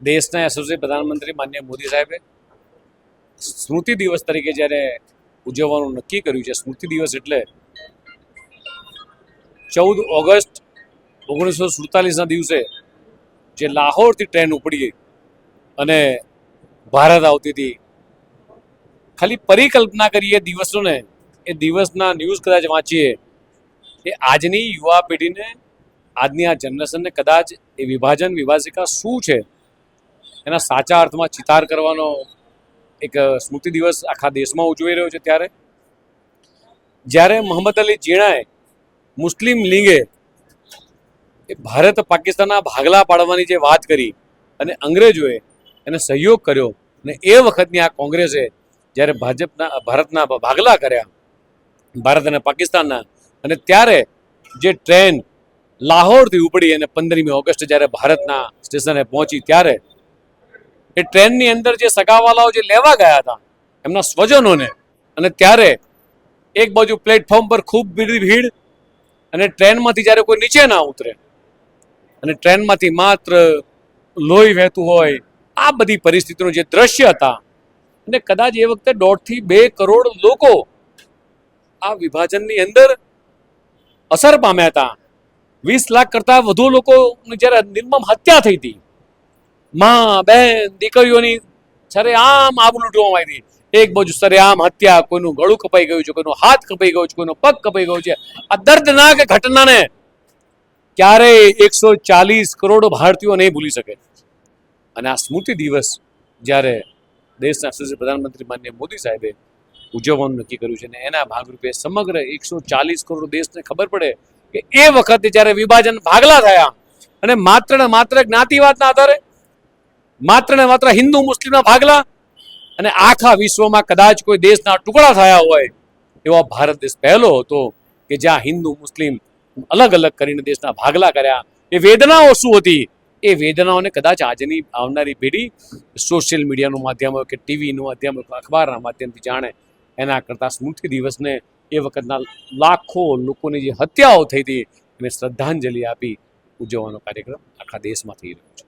દેશના યશસ્વી પ્રધાનમંત્રી માન્ય મોદી સાહેબે સ્મૃતિ દિવસ તરીકે જ્યારે ઉજવવાનું નક્કી કર્યું છે, સ્મૃતિ દિવસ એટલે ચૌદ ઓગસ્ટ ઓગણીસો સુડતાલીસના દિવસે જે લાહોરથી ટ્રેન ઉપડી અને ભારત આવતી હતી. ખાલી પરિકલ્પના કરીએ દિવસોને, એ દિવસના ન્યૂઝ કદાચ વાંચીએ, એ આજની યુવા પેઢીને, આજની આ જનરેશનને કદાચ એ વિભાજન વિભાજિકા શું છે? એના સાચા અર્થમાં ચિતાર કરવાનો એક સ્મૃતિ દિવસ આખા દેશમાં ઉજવાઈ રહ્યો છે ત્યારે. જ્યારે મોહમ્મદ અલી જીણાએ મુસ્લિમ લીગે એ ભારત પાકિસ્તાનના ભાગલા પાડવાની જે વાત કરી અને અંગ્રેજોએ એને સહયોગ કર્યો અને એ વખતની આ કોંગ્રેસે જ્યારે ભાજપના, ભારતના ભાગલા કર્યા, ભારત અને પાકિસ્તાનના, અને ત્યારે જે ટ્રેન લાહોરથી ઉપડી અને પંદરમી ઓગસ્ટ જ્યારે ભારતના સ્ટેશને પહોંચી ત્યારે એ ટ્રેનની અંદર જે સગાવાલાઓ જે લેવા ગયા હતા, એમના સ્વજનોને, અને ત્યારે એક બાજુ પ્લેટફોર્મ પર ખૂબ ભીડ અને ટ્રેનમાંથી જ્યારે કોઈ નીચે ના ઉતરે, અને ટ્રેનમાંથી માત્ર લોહી વહેતું હોય, આ બધી પરિસ્થિતિનું જે દ્રશ્ય હતા, અને કદાચ એ વખતે દોઢથી બે કરોડ લોકો આ વિભાજનની અંદર અસર પામ્યા હતા. વીસ લાખ કરતાં વધુ લોકોની જ્યારે નિર્મમ હત્યા થઈ હતી માં બહેન દીકરીઓની સરે આમ આબરૂ લૂંટવામાં આવી એક બાજુ સરે આમ હત્યા, કોઈનું ગળું કપાઈ ગયું છે, કોઈનો હાથ કપાઈ ગયો છે, કોઈનો પગ કપાઈ ગયો છે. આ દર્દનાક ઘટનાને ક્યારેય એકસો ચાલીસ કરોડ ભારતીયો નહીં ભૂલી શકે. અને આ સ્મૃતિ દિવસ જ્યારે દેશના યશસ્વી પ્રધાનમંત્રી માન્ય મોદી સાહેબે ઉજવવાનું નક્કી કર્યું છે અને એના ભાગરૂપે સમગ્ર એકસો ચાલીસ કરોડ દેશને ખબર પડે કે એ વખતે જ્યારે વિભાજન ભાગલા થયા અને માત્ર ને માત્ર જ્ઞાતિવાદના આધારે માત્ર ને માત્ર હિન્દુ મુસ્લિમના ભાગલા અને આખા વિશ્વમાં કદાચ કોઈ દેશના ટુકડા થયા હોય એવો ભારત દેશ પહેલો હતો કે જ્યાં હિન્દુ મુસ્લિમ અલગ અલગ કરીને દેશના ભાગલા કર્યા. એ વેદનાઓ શું હતી? એ વેદનાઓને કદાચ આજની આવનારી પેઢી સોશિયલ મીડિયાનું માધ્યમ હોય કે ટીવીનું માધ્યમ હોય કે અખબારના માધ્યમથી જાણે, એના કરતાં સ્મૃતિ દિવસને એ વખતના લાખો લોકોની જે હત્યાઓ થઈ હતી, એને શ્રદ્ધાંજલિ આપી ઉજવવાનો કાર્યક્રમ આખા દેશમાં થઈ રહ્યો છે.